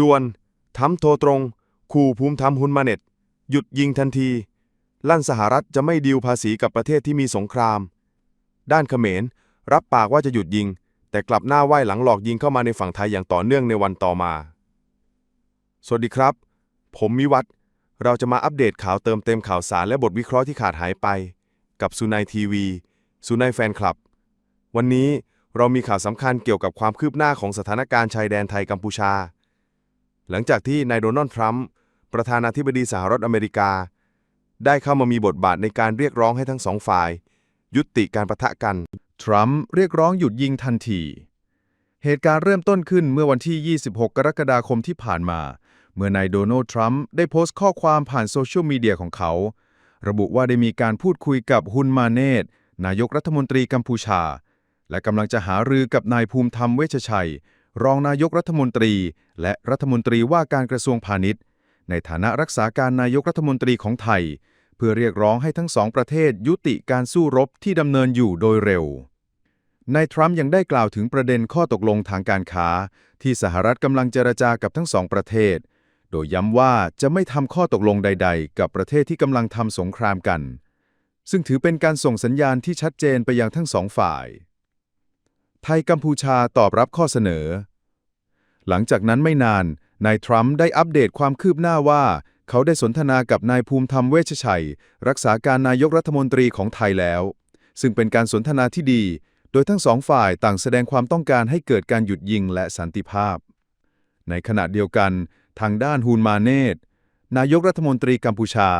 ด่วนทำโทรตรง ขู่ภูมิธรรมฮุนมาเน็ต หยุดยิงทันที ลั่นสหรัฐจะไม่ดีลภาษีกับประเทศที่มีสงคราม ด้านเขมร รับปากว่าจะหยุดยิง แต่กลับหน้าไหว้หลังหลอกยิงเข้ามาในฝั่งไทยอย่างต่อเนื่องในวันต่อมา สวัสดีครับ ผมมิวัตเราจะมาอัปเดตข่าวเติมเต็มข่าวสารและบทวิเคราะห์ที่ขาดหายไป กับสุนัยทีวีสุนัยแฟนคลับ วันนี้เรามีข่าวสำคัญเกี่ยวกับความคืบหน้าของสถานการณ์ชายแดนไทยกัมพูชา หลังจากที่นายโดนัลด์ทรัมป์ประธานาธิบดีสหรัฐอเมริกา ได้เข้ามามีบทบาทในการเรียกร้องให้ทั้งสองฝ่าย ยุติการประทะกัน ทรัมป์เรียกร้องหยุดยิงทันที เหตุการณ์เริ่มต้นขึ้นเมื่อวันที่ 26 กรกฎาคมที่ผ่านมา เมื่อนายโดนัลด์ทรัมป์ได้โพสต์ข้อความผ่านโซเชียลมีเดียของเขา ระบุว่าได้มีการพูดคุยกับฮุนมาเนตนายกรัฐมนตรีกัมพูชา และกำลังจะหารือกับนายภูมิธรรมเวชชัย รองนายกรัฐมนตรี และรัฐมนตรีว่าการกระทรวงพาณิชย์ ในฐานะรักษาการนายกรัฐมนตรีของไทย เพื่อเรียกร้องให้ทั้งสองประเทศยุติการสู้รบที่ดำเนินอยู่โดยเร็วนายทรัมป์ยังได้กล่าวถึงประเด็นข้อตกลงทางการค้า ที่สหรัฐกำลังเจรจากับทั้งสองประเทศ โดยย้ำว่าจะไม่ทำข้อตกลงใด ๆ กับประเทศที่กำลังทำสงครามกัน ซึ่งถือเป็นการส่งสัญญาณที่ชัดเจนไปยังทั้งสองฝ่าย ไทยกัมพูชาตอบรับข้อเสนอ หลังจากนั้นไม่นาน นายทรัมป์ได้อัปเดตความคืบหน้าว่า เขาได้สนทนากับนายภูมิธรรมเวชชัย รักษาการนายกรัฐมนตรีของไทยแล้ว ซึ่งเป็นการสนทนาที่ดี โดยทั้งสองฝ่ายต่างแสดงความต้องการให้เกิดการหยุดยิงและสันติภาพ ในขณะเดียวกัน ทางด้านฮูนมาเนตนายกรัฐมนตรีกัมพูชา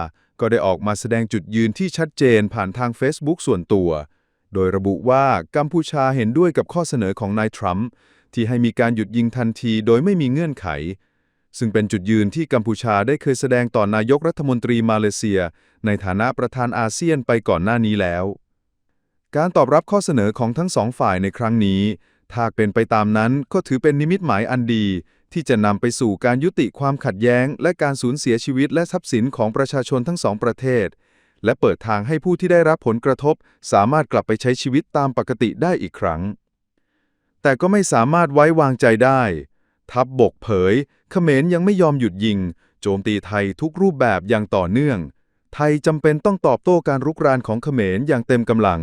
ก็ได้ออกมาแสดงจุดยืนที่ชัดเจนผ่านทาง Facebook ส่วนตัว โดยระบุว่ากัมพูชาเห็นด้วยกับข้อเสนอของนายทรัมป์ ที่ให้มีการหยุดยิงทันทีโดยไม่มีเงื่อนไข ซึ่งเป็นจุดยืนที่กัมพูชาได้เคยแสดงต่อนายกรัฐมนตรีมาเลเซีย ในฐานะประธานอาเซียนไปก่อนหน้านี้แล้ว การตอบรับข้อเสนอของทั้งสองฝ่ายในครั้งนี้ถ้าเป็นไปตามนั้นก็ถือเป็นนิมิตหมายอันดี ที่จะนำไปสู่การยุติความขัดแย้ง และการสูญเสียชีวิตและทรัพย์สินของประชาชนทั้งสองประเทศ และเปิดทางให้ผู้ที่ได้รับผลกระทบ สามารถกลับไปใช้ชีวิตตามปกติได้อีกครั้ง แต่ก็ไม่สามารถไว้วางใจได้ ทัพบบกเผยเขมรยังไม่ยอมหยุดยิง โจมตีไทยทุกรูปแบบอย่างต่อเนื่อง ไทยจำเป็นต้องตอบโต้การรุกรานของเขมรอย่างเต็มกำลัง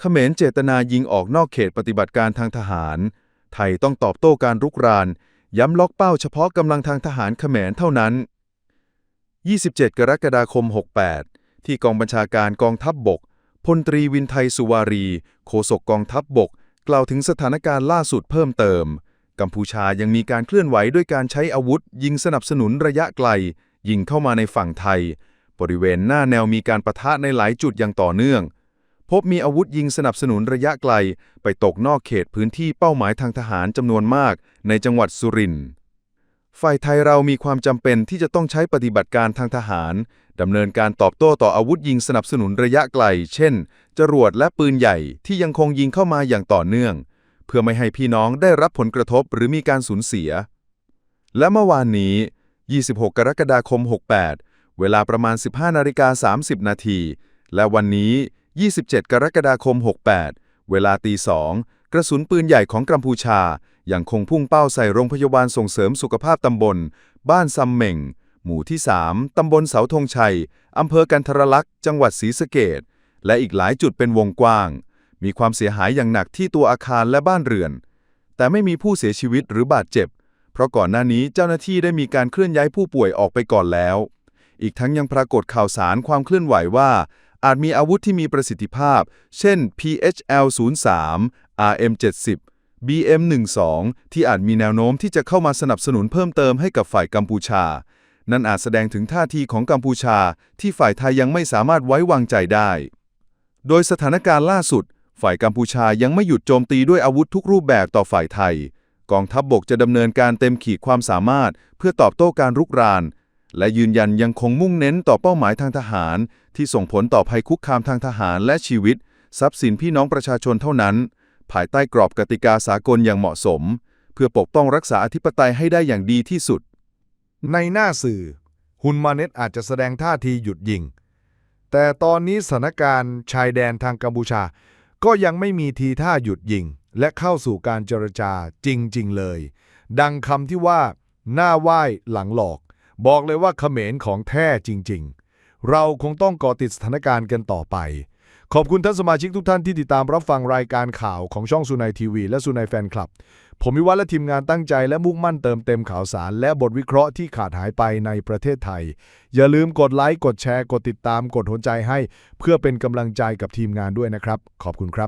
เขมรเจตนายิงออกนอกเขตปฏิบัติการทางทหาร ไทยต้องตอบโต้การรุกราน ย้ำล็อกเป้าเฉพาะกำลังทางทหารเขมรเท่านั้น 27 กรกฎาคม 68 ที่กองบัญชาการกองทัพบบกพลตรีวินไทยสุวารี โฆษกกองทัพบบก กล่าวถึงสถานการณ์ล่าสุดเพิ่มเติม กัมพูชายังมีการเคลื่อนไหวด้วยการใช้อาวุธ ยิงสนับสนุนระยะไกล ยิงเข้ามาในฝั่งไทย บริเวณหน้าแนวมีการประทะในหลายจุดอย่างต่อเนื่อง พบมีอาวุธยิงสนับสนุนระยะไกล ไปตกนอกเขตพื้นที่เป้าหมายทางทหารจำนวนมากในจังหวัดสุรินทร์ฝ่ายไทยเรามีความจำเป็นที่จะต้องใช้ปฏิบัติการทางทหาร ดำเนินการตอบโต้ต่ออาวุธยิงสนับสนุนระยะไกล เช่น จรวดและปืนใหญ่ที่ยังคงยิงเข้ามาอย่างต่อเนื่อง เพื่อไม่ให้พี่น้องได้รับผลกระทบหรือมีการสูญเสีย และเมื่อวานนี้ 26 กรกฎาคม 68 เวลาประมาณ 15นาฬิกา30 นาทีและวันนี้ 27 กรกฎาคม 68 เวลาตีสองกระสุนปืนใหญ่ของกัมพูชายังคงพุ่งเป้าใส่โรงพยาบาลส่งเสริมสุขภาพตำบล บ้านซัมเหม่ง หมู่ที่ 3 ตำบลเสาธงชัย อำเภอกันทรลักษณ์ จังหวัดศรีสะเกดและอีกหลายจุดเป็นวงกว้าง มีความเสียหายอย่างหนักที่ตัวอาคารและบ้านเรือน แต่ไม่มีผู้เสียชีวิตหรือบาดเจ็บ เพราะก่อนหน้านี้เจ้าหน้าที่ได้มีการเคลื่อนย้ายผู้ป่วยออกไปก่อนแล้ว อีกทั้งยังปรากฏข่าวสารความเคลื่อนไหวว่า อาจมีอาวุธที่มีประสิทธิภาพ เช่น PHL-03 RM-70 BM12 ที่อาจมีแนวโน้มที่จะเข้ามาสนับสนุนเพิ่มเติมให้กับฝ่ายกัมพูชา นั่นอาจแสดงถึงท่าทีของกัมพูชาที่ฝ่ายไทยยังไม่สามารถไว้วางใจได้ โดยสถานการณ์ล่าสุด ฝ่ายกัมพูชายังไม่หยุดโจมตีด้วยอาวุธทุกรูปแบบต่อฝ่ายไทย กองทัพบบกจะดำเนินการเต็มขีดความสามารถ เพื่อตอบโต้การรุกราน และยืนยันยังคงมุ่งเน้นต่อเป้าหมายทางทหาร ที่ส่งผลต่อภัยคุกคามทางทหารและชีวิต ทรัพย์สินพี่น้องประชาชนเท่านั้น ภายใต้กรอบกติกาสากลอย่างเหมาะสม เพื่อปกป้องรักษาอธิปไตยให้ได้อย่างดีที่สุด ในหน้าสื่อ ฮุนมาเน็ตอาจจะแสดงท่าทีหยุดยิง แต่ตอนนี้สถานการณ์ชายแดนทางกัมพูชา ก็ยังไม่มีทีท่าหยุดยิง และเข้าสู่การเจรจาจริง ๆ เลย ดังคำที่ว่า หน้าไหว้หลังหลอก บอกเลยว่าเขมรของแท้จริง ๆ เราคงต้องเกาะติดสถานการณ์กันต่อไป ขอบคุณท่านสมาชิกทุกท่านที่ติดตามรับฟังรายการข่าวของช่องสุนัยทีวีและสุนัยแฟนคลับ ผมมิวัฒและทีมงานตั้งใจและมุ่งมั่นเติมเต็มข่าวสาร และบทวิเคราะห์ที่ขาดหายไปในประเทศไทย อย่าลืมกดไลค์ กดแชร์ กดติดตาม กดหัวใจให้ เพื่อเป็นกำลังใจกับทีมงานด้วยนะครับ ขอบคุณครับ